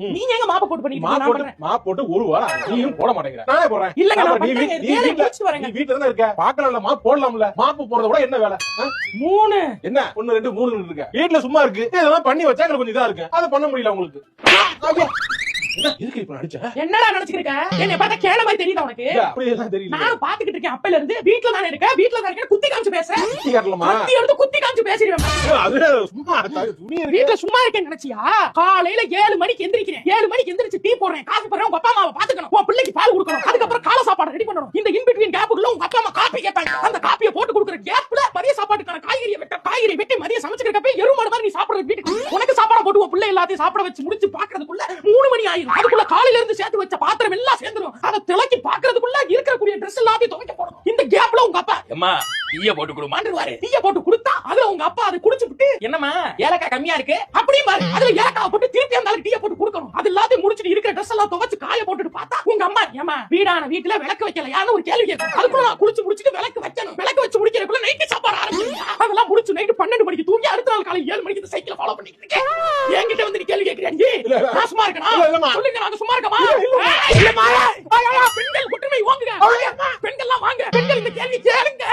நீங்க எங்க மாப்ப போட்டு பண்ணிட்டு மா இருக்கீங்க? நான் போட்டு பண்றேன். மா போட்டு ஒரு வாரம். நீயும் போட மாட்டேங்கிற. நானே போடுறேன். இல்லங்க நான் நீ வீட்ல- முடிச்சிட்டு வரேங்க. நீ தானே இருக்க? பாக்கலாம்ல மா போடலாம்ல. மாப்பு போறத விட என்ன வேலை? மூணு. என்ன? ஒண்ணு ரெண்டு மூணு இருக்க. வீட்டுல சும்மா இருக்கு. இதெல்லாம் பண்ணி வச்சா கொஞ்சம் இதா இருக்கு. அதை பண்ண முடியல உங்களுக்கு. என்னடா நினைச்சுக்கிருக்க என்னை பார்த்தா கேள மாதிரி தெரியுதா உனக்கு? இல்ல, அப்படி எல்லாம் தெரியல. நான் பாத்துக்கிட்டு இருக்கேன். அப்பையில இருந்து வீட்டுல தானே இருக்க? தானே இருக்க? குத்தி காமிச்சு பேசுறேன். குத்தி காட்டலாமா? குத்தி எடுத்து காமிச்சு பேசிடுவேன் அது சும்மா த- துணி இருக்கு. வீட்டுல சும்மா இருக்கேன்னு நினைச்சியா? காலையில ஏழு மணிக்கு எந்திரிக்கிறேன். ஏழு மணிக்கு எந்திரிச்சு டீ போடுறேன். காஃபி போடுறேன். உங்க அப்பா அம்மாவை பாத்துக்கணும். உன் பிள்ளைக்கு பால் கொடுக்கணும். அதுக்கப்புறம் காலை சாப்பாடு ரெடி பண்ணணும். இந்த இன் பிட்வீன் கேப்புக்குள்ள உங்க அப்பா அம்மா காப்பி கேட்பாங்க அந்த காப்பியை போட்டு கொடுக்குற கேப்ல மதிய சாப்பாட்டுக்கான காய்கறியை வெட்ட காய்கறி வெட்டி மதியம் சமைச்சுக்கிறப்ப எருமாடு மாதிரி நீ சாப்பிடுற வீட்டுக்கு. உனக்கு சாப்பாடு போட்டு உன் பிள்ளை எல்லாத்தையும் சாப்பிட வச்சு முடிச்சு பாக்குறதுக்குள்ள மூணு மணி ஆயிரும். அதுக்குள்ள காலையில இருந்து சேர்த்து வச்ச பாத்திரம் எல்லாம் சேர்ந்துரும். அதை திளக்கி பாக்குறதுக்குள்ள இருக்கக்கூடிய ட்ரெஸ் எல்லாத்தையும் துவைக்க போடணும். இந்த கேப்ல உங்க அப்பா அம்மா டீய போட்டு கொடுமா மாண்டுருவாரு டீய போட்டு கொடுத்தா உங்க அப்பா அதை குடிச்சு விட்டு என்னம்மா ஏலக்காய் கம்மியா இருக்கு? அப்படியே பாரு அதுல ஏலக்காய் போட்டு திருப்பி அந்த டீய போட்டு கொடுக்கணும். அது எல்லாத்தையும் முடிச்சிட்டு இருக்கிற ட்ரெஸ் எல்லாம் துவைச்சு காய போட்டுட்டு பார்த்தா உங்க அம்மா ஏமா வீடான வீட்டுல விளக்கு வைக்கலையான்னு ஒரு கேள்வி கேட்கும். அதுக்குள்ள நான் குளிச்சு முடிச்சிட்டு விளக்கு வைக்கணும். விளக்கு வச்சு முடிக்கிறதுக்குள்ள நைட்டு சாப்பாடு ஆரம்பிச்சிருக்கா அதெல்லாம் முடிச்சு நைட்டு பன்னெண்டு மணிக்கு தூங்கி அடுத்த நாள் காலை ஏழு மணிக்கு சைக்கிள் ஃபாலோ பண்ணிட்டு இருக்கேன். என்கிட்ட வந்து நீ கேள்வி கேட்கிறீங்க. நான் சும்மா இருக்கணும். சொல்லுங்க நாங்க சும்மா இருக்கமா? பெண்கள் ஒற்றுமை வாங்குங்க பெண்கள்லாம் வாங்க. பெண்கள் இந்த கேள்வி கேளுங்க.